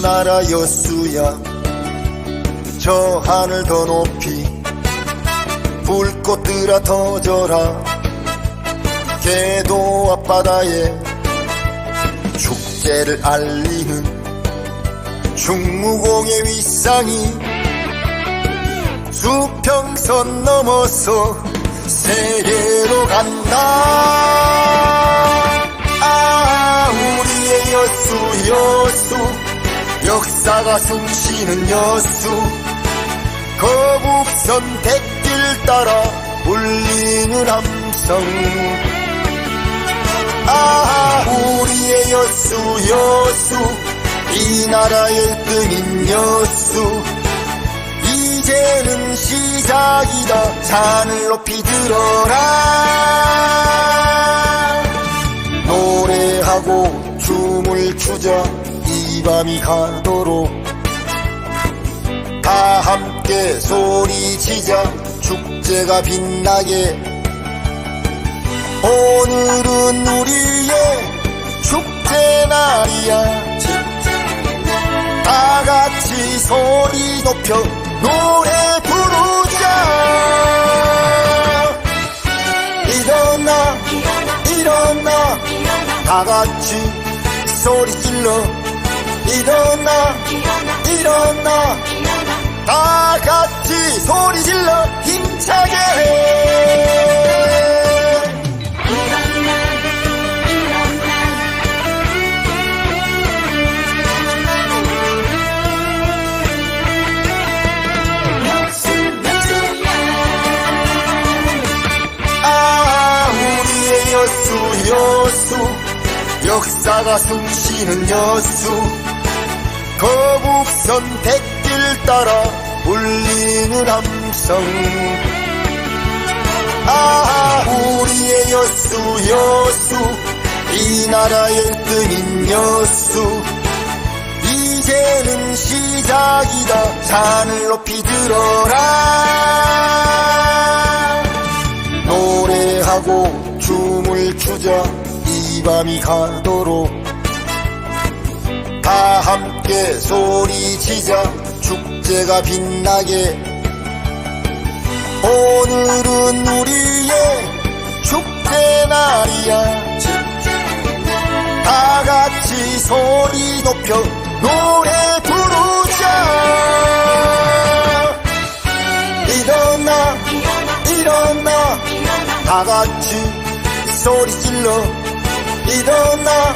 나라 여수야. 저 하늘 더 높이 불꽃들아 터져라. 개도 앞바다에 축제를 알리는 충무공의 윗상이 수평선 넘어서 세계로 간다 역사가 숨쉬는 여수. 거북선 백길 따라 울리는 함성. 아 우리의 여수 여수. 이 나라의 끈인 여수. 이제는 시작이다. 산을 높이 들어라. 노래하고 춤을 추자 이 밤이 가도록 다 함께 소리치자 축제가 빛나게. 오늘은 우리의 축제 날이야. 다 같이 소리 높여 노래 부르자. 일어나 일어나. 다 같이 소리 질러 일어나 일어나. 다 같이 소리 질러 힘차게 아 우리의 여수 여수. 역사가 숨쉬는 여수 거북선 백길 따라 울리는 함성. 아 우리의 여수 여수. 이 나라의 끈인 여수. 이제는 시작이다. 산을 높이 들어라. 노래하고 춤을 추자. 이 밤이 가도록 다 함께 소리치자 축제가 빛나게. 오늘은 우리의 축제 날이야. 다 같이 소리 높여 노래 부르자. 일어나 일어나. 다 같이 소리 질러. 일어나